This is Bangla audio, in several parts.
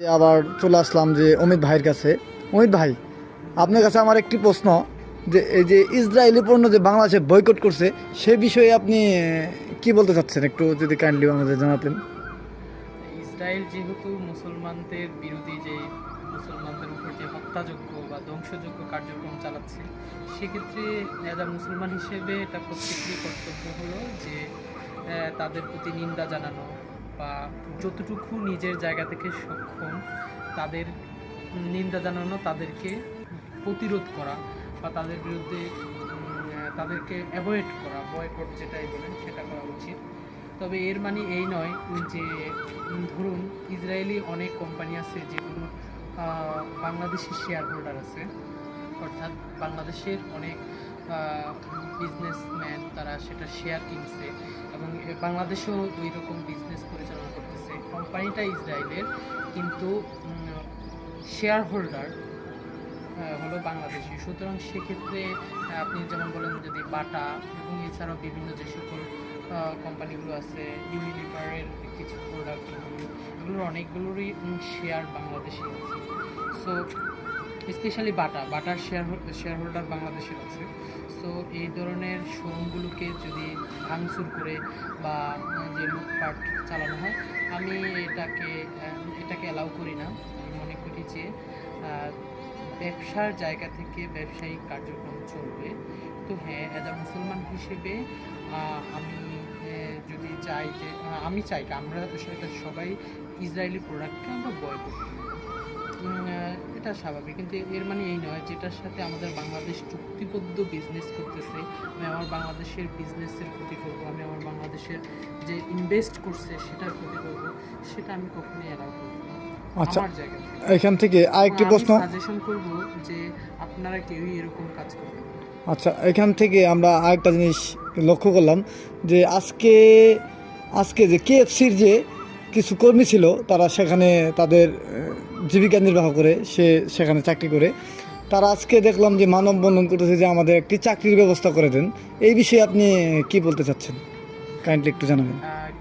আবার চলে আসলাম যে অমিত ভাইয়ের কাছে। অমিত ভাই, আপনার কাছে আমার একটি প্রশ্ন, যে এই যে ইসরায়েলি পণ্য যে বাংলাদেশে বয়কট করছে, সে বিষয়ে আপনি কি বলতে চাচ্ছেন? একটু যদি কাইন্ডলি আমাদের জানাতেন। ইসরায়েল যেহেতু মুসলমানদের বিরোধী যে মুসলমানদের উপর যে হত্যাযোগ্য বা ধ্বংসযোগ্য কার্যক্রম চালাচ্ছে, সেক্ষেত্রে এজ মুসলমান হিসেবে এটা প্রত্যেকেরই কর্তব্য হলো যে তাদের প্রতি নিন্দা জানানো বা যতটুকু নিজের জায়গা থেকে সক্ষম তাদের নিন্দা জানানো, তাদেরকে প্রতিরোধ করা বা তাদের বিরুদ্ধে তাদেরকে অ্যাভয়েড করা বয়কট যেটাই বলেন সেটা করা উচিত। তবে এর মানে এই নয় যে ধরুন ইসরায়েলি অনেক কোম্পানি আছে যেগুলো বাংলাদেশি শেয়ার হোল্ডার আছে। অর্থাৎ বাংলাদেশের অনেক বিজনেসম্যান তারা সেটা শেয়ার কিনছে এবং বাংলাদেশেও দুই রকম বিজনেস পরিচালনা করতেছে। কোম্পানিটা ইসরায়েলের, কিন্তু শেয়ার হোল্ডার হলো বাংলাদেশি। সুতরাং সেক্ষেত্রে আপনি যেমন বলেন যদি বাটা এবং এছাড়াও বিভিন্ন যে সকল কোম্পানিগুলো আছে ইউনিলিভারের কিছু প্রোডাক্ট এগুলোর অনেকগুলোরই শেয়ার বাংলাদেশি আছে। সো স্পেশালি বাটা বাটার শেয়ার শেয়ার হোল্ডার বাংলাদেশের আছে। সো এই ধরনের শোরুমগুলোকে যদি ভাঙচুর করে বা যে লুটপাট চালানো হয় আমি এটাকে এটাকে অ্যালাউ করি না। আমি মনে করি যে ব্যবসার জায়গা থেকে ব্যবসায়িক কার্যক্রম চলবে। তো হ্যাঁ অ্যাজ আ মুসলমান হিসেবে আমি যদি চাই যে আমি চাই আমরা সেটা সবাই ইসরায়েলি প্রোডাক্টকে আমরা বয় করি। উম, আহ, এটা স্বাভাবিক। কিন্তু এর মানে এই নয় যেটার সাথে আমাদের বাংলাদেশ চুক্তিবদ্ধ বিজনেস করতেছে আমি আমার বাংলাদেশের বিজনেসের ক্ষতি করব আমি আমার বাংলাদেশের যে ইনভেস্ট করছে সেটার ক্ষতি করব সেটা আমি কখনোই অ্যালাউ করব আচ্ছা এখান থেকে আরেকটি প্রশ্ন। সাজেশন করব যে আপনারা কেউই এরকম কাজ করবেন আচ্ছা এখান থেকে আমরা আরেকটা জিনিস লক্ষ্য করলাম যে আজকে আজকে যে কেএফসির যে কিছু কর্মী ছিল তারা সেখানে তাদের জীবিকা নির্বাহ করে, সে সেখানে চাকরি করে। তারা আজকে দেখলাম যে মানববন্ধন করতেছে যে আমাদের একটি চাকরির ব্যবস্থা করে দেন। এই বিষয়ে আপনি কি বলতে চাচ্ছেন? কাইন্ডলি একটু জানাবেন।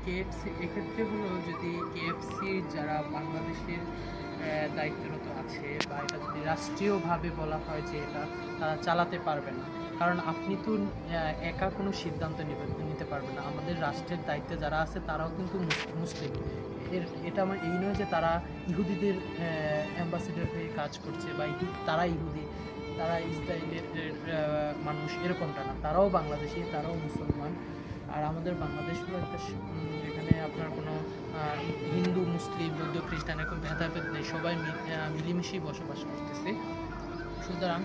কেএফসি এক্ষেত্রে হলো যদি কেএফসি যারা বাংলাদেশের দায়িত্বরত আছে বা এটা যদি রাষ্ট্রীয়ভাবে বলা হয় যে এটা তারা চালাতে পারবে না। কারণ আপনি তো একা কোনো সিদ্ধান্ত নিতে পারবেন না। আমাদের রাষ্ট্রের দায়িত্বে যারা আছে তারাও কিন্তু মুস- মুসলিম। এর, এটা আমার এই নয় যে তারা ইহুদিদের অ্যাম্বাসেডর হয়ে কাজ করছে বা তারা ইহুদি, তারা ইসরায়েলের মানুষ এরকমটা না। তারাও বাংলাদেশি, তারাও মুসলমান। আর আমাদের বাংলাদেশ হলো একটা এখানে আপনার কোনো হিন্দু, মুসলিম, বৌদ্ধ, খ্রিস্টান এরকম ভেদাভেদ নেই। সবাই মিলেমিশেই বসবাস করতেছে। সুতরাং,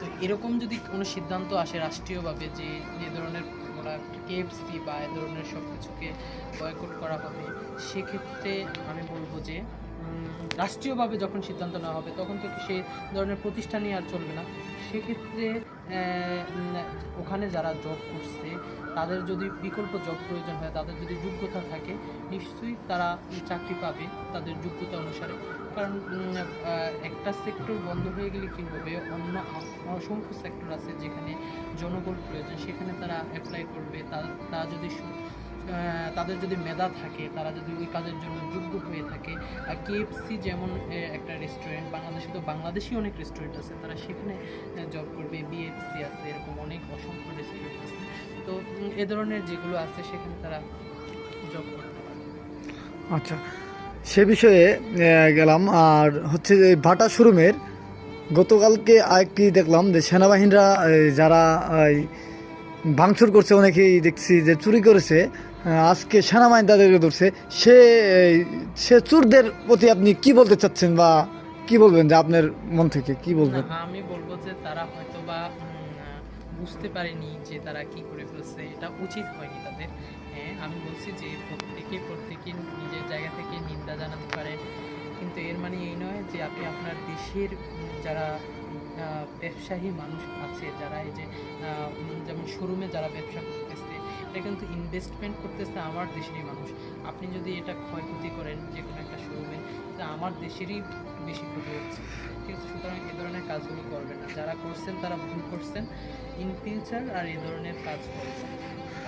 তো এরকম যদি কোনো সিদ্ধান্ত আসে রাষ্ট্রীয়ভাবে যে এ ধরনের প্রোডাক্ট কেএফসি বা এ ধরনের সব কিছুকে বয়কট করা হবে সেক্ষেত্রে আমি বলব যে রাষ্ট্রীয়ভাবে যখন সিদ্ধান্ত নেওয়া হবে, তখন তো সেই ধরনের প্রতিষ্ঠানই আর চলবে না। সেক্ষেত্রে ওখানে যারা জব করছে, তাদের যদি বিকল্প জব প্রয়োজন হয়, তাদের যদি যোগ্যতা থাকে, নিশ্চয়ই তারা চাকরি পাবে তাদের যোগ্যতা অনুসারে। কারণ একটা সেক্টর বন্ধ হয়ে গেলে কী হবে? অন্য অসংখ্য সেক্টর আছে যেখানে জনবল প্রয়োজন, সেখানে তারা অ্যাপ্লাই করবে। তারা যদি তাদের যদি মেধা থাকে, তারা যদি ওই কাজের জন্য যোগ্য হয়ে থাকে, আর কেএফসি যেমন একটা রেস্টুরেন্ট বাংলাদেশে তো বাংলাদেশি অনেক রেস্টুরেন্ট আছে, তারা সেখানে জব করবে বিএফসি আছে, এরকম অনেক অসংখ্য রেস্টুরেন্ট আছে। তো এ ধরনের যেগুলো আছে, সেখানে তারা জব করতে পারে। আচ্ছা সে বিষয়ে গেলাম, আর হচ্ছে যে ভাটা শোরুমের, গতকালকে আরেকটি দেখলাম যে সেনাবাহিনীরা যারা ভাঙচুর করছে, অনেকেই দেখছি যে চুরি করেছে আজকে সেনাবাহিনী তাদেরকে ধরছে। সে সে চোরদের প্রতি আপনি কি বলতে চাচ্ছেন বা কি বলবেন যে আপনার মন থেকে? কি বলবেন? আমি বলব যে তারা হয়তো বা বুঝতে পারেনি যে তারা কি করে ফেলছে। এটা উচিত হয়নি তাদের। হ্যাঁ আমি বলছি যে প্রত্যেকে প্রত্যেকে নিজের জায়গা থেকে নিন্দা জানাতে পারে। কিন্তু এর মানে এই নয় যে আপনি আপনার দেশের, যারা ব্যবসায়ী মানুষ আছে, যারা এই যে যেমন শোরুমে যারা ব্যবসা করতেছে এটা কিন্তু ইনভেস্টমেন্ট করতেছে আমার দেশেরই মানুষ। আপনি যদি এটা ক্ষয়ক্ষতি করেন, যে কোনো একটা শোরুমে তা আমার দেশেরই বেশি ক্ষতি হচ্ছে। ঠিক আছে, সুতরাং এ ধরনের কাজগুলো করবেন না। যারা করছেন, তারা ভুল করছেন। ইন ফিউচার আর এ ধরনের কাজ করছেন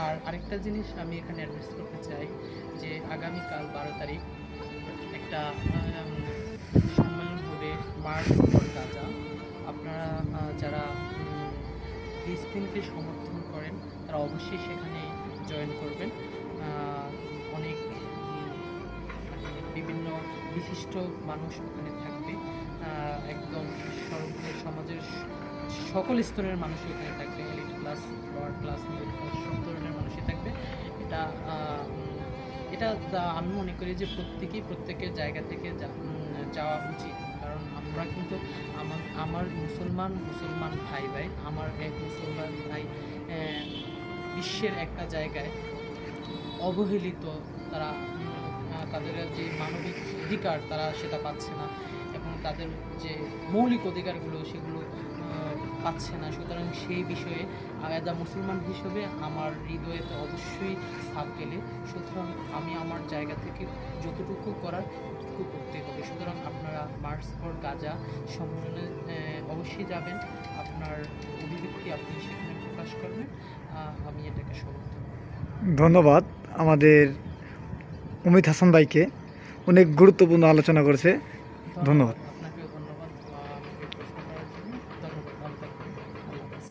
আর আরেকটা জিনিস আমি এখানে অ্যাড্রেস করতে চাই, যে আগামীকাল বারো তারিখ একটা সম্মেলন হবে মার্চ গাজা। আপনারা যারা ফিলিস্তিনকে সমর্থন করেন, তারা অবশ্যই সেখানে জয়েন করবেন। অনেক মানে বিভিন্ন বিশিষ্ট মানুষ ওখানে থাকবে। একদম সমাজের সকল স্তরের মানুষই ওখানে থাকবে। Elite class lower class middle class সব ধরনের মানুষই থাকবে। এটা এটা আমি মনে করি যে প্রত্যেকেই প্রত্যেকের জায়গা থেকে যাওয়া উচিত। আমরা কিন্তু আমার আমার মুসলমান মুসলমান ভাই ভাই, আমার এক মুসলমান ভাই বিশ্বের একটা জায়গায় অবহেলিত তারা তাদের যে মানবিক অধিকার তারা সেটা পাচ্ছে না এবং তাদের যে মৌলিক অধিকারগুলো সেগুলো পাচ্ছে না। সুতরাং সেই বিষয়ে অ্যাজ আ মুসলমান হিসেবে আমার হৃদয়ে তো অবশ্যই ছাপ গেলে। সুতরাং আমি আমার জায়গা থেকে যতটুকু করার ততটুকু করতে হবে। সুতরাং আপনারা মার্চ ফর গাজা সম্মেলনে অবশ্যই যাবেন। আপনার অভিব্যক্তি আপনি সেখানে প্রকাশ করবেন। আমি এটাকে সমর্থন ধন্যবাদ আমাদের অমিত হাসান ভাইকে। অনেক গুরুত্বপূর্ণ আলোচনা করেছে। ধন্যবাদ।